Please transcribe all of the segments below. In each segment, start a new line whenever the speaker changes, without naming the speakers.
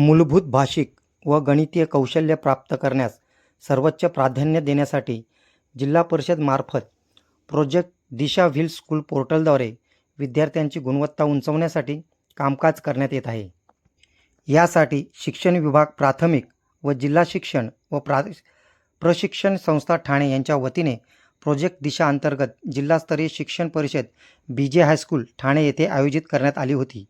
मूलभूत भाषिक व गणितीय कौशल्य प्राप्त करण्यास सर्वोच्च प्राधान्य देण्यासाठी जिल्हा परिषदमार्फत प्रोजेक्ट दिशा व्हील स्कूल पोर्टलद्वारे विद्यार्थ्यांची गुणवत्ता उंचावण्यासाठी कामकाज करण्यात येत आहे. यासाठी शिक्षण विभाग प्राथमिक व जिल्हा शिक्षण व प्रा प्रशिक्षण संस्था ठाणे यांच्या वतीने प्रोजेक्ट दिशा अंतर्गत जिल्हास्तरीय शिक्षण परिषद बी जे हायस्कूल ठाणे येथे आयोजित करण्यात आली होती.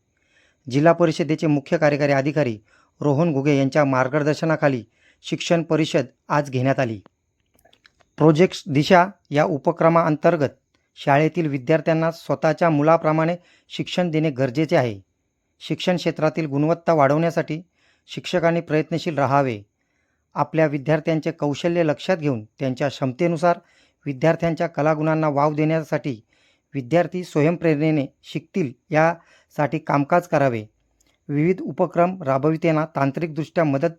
जिल्हा परिषदेचे मुख्य कार्यकारी अधिकारी रोहन घुगे यांच्या मार्गदर्शनाखाली शिक्षण परिषद आज घेण्यात आली. प्रोजेक्ट दिशा या उपक्रमाअंतर्गत शाळेतील विद्यार्थ्यांना स्वतःच्या मुलाप्रमाणे शिक्षण देणे गरजेचे आहे. शिक्षण क्षेत्रातील गुणवत्ता वाढवण्यासाठी शिक्षकांनी प्रयत्नशील राहावे. आपल्या विद्यार्थ्यांचे कौशल्य लक्षात घेऊन त्यांच्या क्षमतेनुसार विद्यार्थ्यांच्या कलागुणांना वाव देण्यासाठी विद्यार्थी स्वयंप्रेरणेने शिकतील यासाठी कामकाज करावे. विविध उपक्रम राबविताना तांत्रिकदृष्ट्या मदत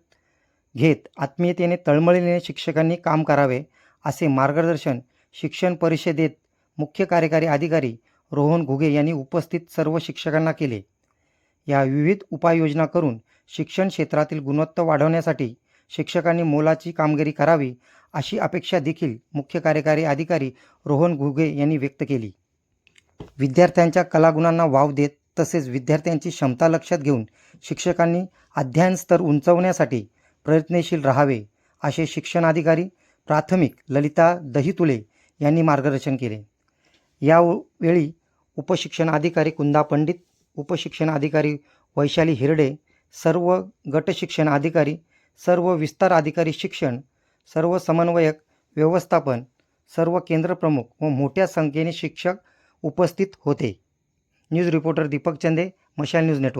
घेत आत्मीयतेने तळमळीने शिक्षकांनी काम करावे असे मार्गदर्शन शिक्षण परिषदेत मुख्य कार्यकारी अधिकारी रोहन घुगे यांनी उपस्थित सर्व शिक्षकांना केले. या विविध उपाययोजना करून शिक्षण क्षेत्रातील गुणवत्ता वाढवण्यासाठी शिक्षकांनी मोलाची कामगिरी करावी अशी अपेक्षा देखील मुख्य कार्यकारी अधिकारी रोहन घुगे यांनी व्यक्त केली. विद्यार्थ्यांच्या कलागुणांना वाव देत तसेच विद्यार्थ्यांची क्षमता लक्षात घेऊन शिक्षकांनी अध्ययन स्तर उंचवण्यासाठी प्रयत्नशील राहावे असे शिक्षणाधिकारी प्राथमिक ललिता दहितुले यांनी मार्गदर्शन केले. यावेळी उपशिक्षणाधिकारी कुंदा पंडित उपशिक्षणाधिकारी वैशाली हिरडे सर्व गटशिक्षण अधिकारी सर्व विस्तार अधिकारी शिक्षण सर्व समन्वयक व्यवस्थापन सर्व केंद्रप्रमुख व मोठ्या संख्येने शिक्षक उपस्थित होते. न्यूज रिपोर्टर दीपक चंदे मशाल न्यूज नेटवर्क.